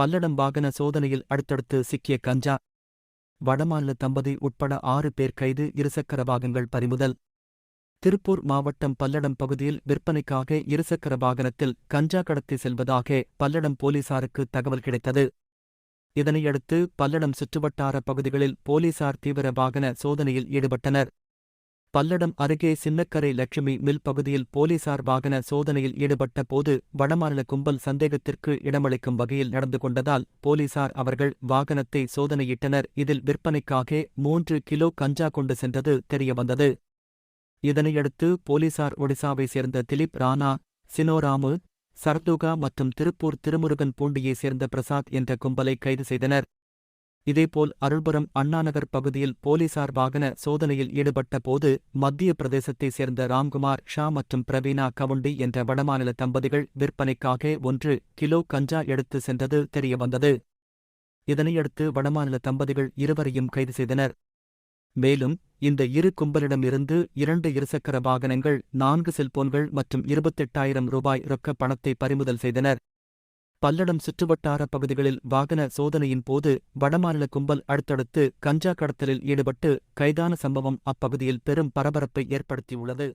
பல்லடம் வாகன சோதனையில் அடுத்தடுத்து சிக்கிய கஞ்சா. வடமாநில தம்பதி உட்பட ஆறு பேர் கைது இருசக்கர வாகனங்கள் பறிமுதல். திருப்பூர் மாவட்டம் பல்லடம் பகுதியில் விற்பனைக்காக இருசக்கர வாகனத்தில் கஞ்சா கடத்தி செல்வதாக பல்லடம் போலீசாருக்கு தகவல் கிடைத்தது. இதனையடுத்து பல்லடம் சுற்றுவட்டார பகுதிகளில் போலீசார் தீவிர வாகன சோதனையில் ஈடுபட்டனர். பல்லடம் அருகே சின்னக்கரை லட்சுமி மில் பகுதியில் போலீசார் வாகன சோதனையில் ஈடுபட்ட போது வடமாநில கும்பல் சந்தேகத்திற்கு இடமளிக்கும் வகையில் நடந்து கொண்டதால் போலீசார் அவர்கள் வாகனத்தை சோதனையிட்டனர். இதில் விற்பனைக்காக மூன்று கிலோ கஞ்சா கொண்டு சென்றது தெரியவந்தது. இதனையடுத்து போலீசார் ஒடிசாவை சேர்ந்த திலீப் ராணா சினோராமு சர்துகா மற்றும் திருப்பூர் திருமுருகன் பூண்டியைச் சேர்ந்த பிரசாத் என்ற கும்பலை கைது செய்தனர். இதேபோல் அருள்புரம் அண்ணாநகர் பகுதியில் போலீசார் வாகன சோதனையில் ஈடுபட்ட போது மத்திய பிரதேசத்தைச் சேர்ந்த ராம்குமார் ஷா மற்றும் பிரவீனா கவுண்டி என்ற வடமாநில தம்பதிகள் விற்பனைக்காக ஒன்று கிலோ கஞ்சா எடுத்து சென்றது தெரியவந்தது. இதனையடுத்து வடமாநில தம்பதிகள் இருவரையும் கைது செய்தனர். மேலும் இந்த இரு கும்பலிடமிருந்து இரண்டு இருசக்கர வாகனங்கள் நான்கு செல்போன்கள் மற்றும் இருபத்தெட்டாயிரம் ரூபாய் ரொக்க பணத்தை பறிமுதல் செய்தனர். பல்லடம் சுற்றுவட்டார பகுதிகளில் வாகன சோதனையின் போது வடமாநில கும்பல் அடுத்தடுத்து கஞ்சா கடத்தலில் ஈடுபட்டு கைதான சம்பவம் அப்பகுதியில் பெரும் பரபரப்பை ஏற்படுத்தியுள்ளது.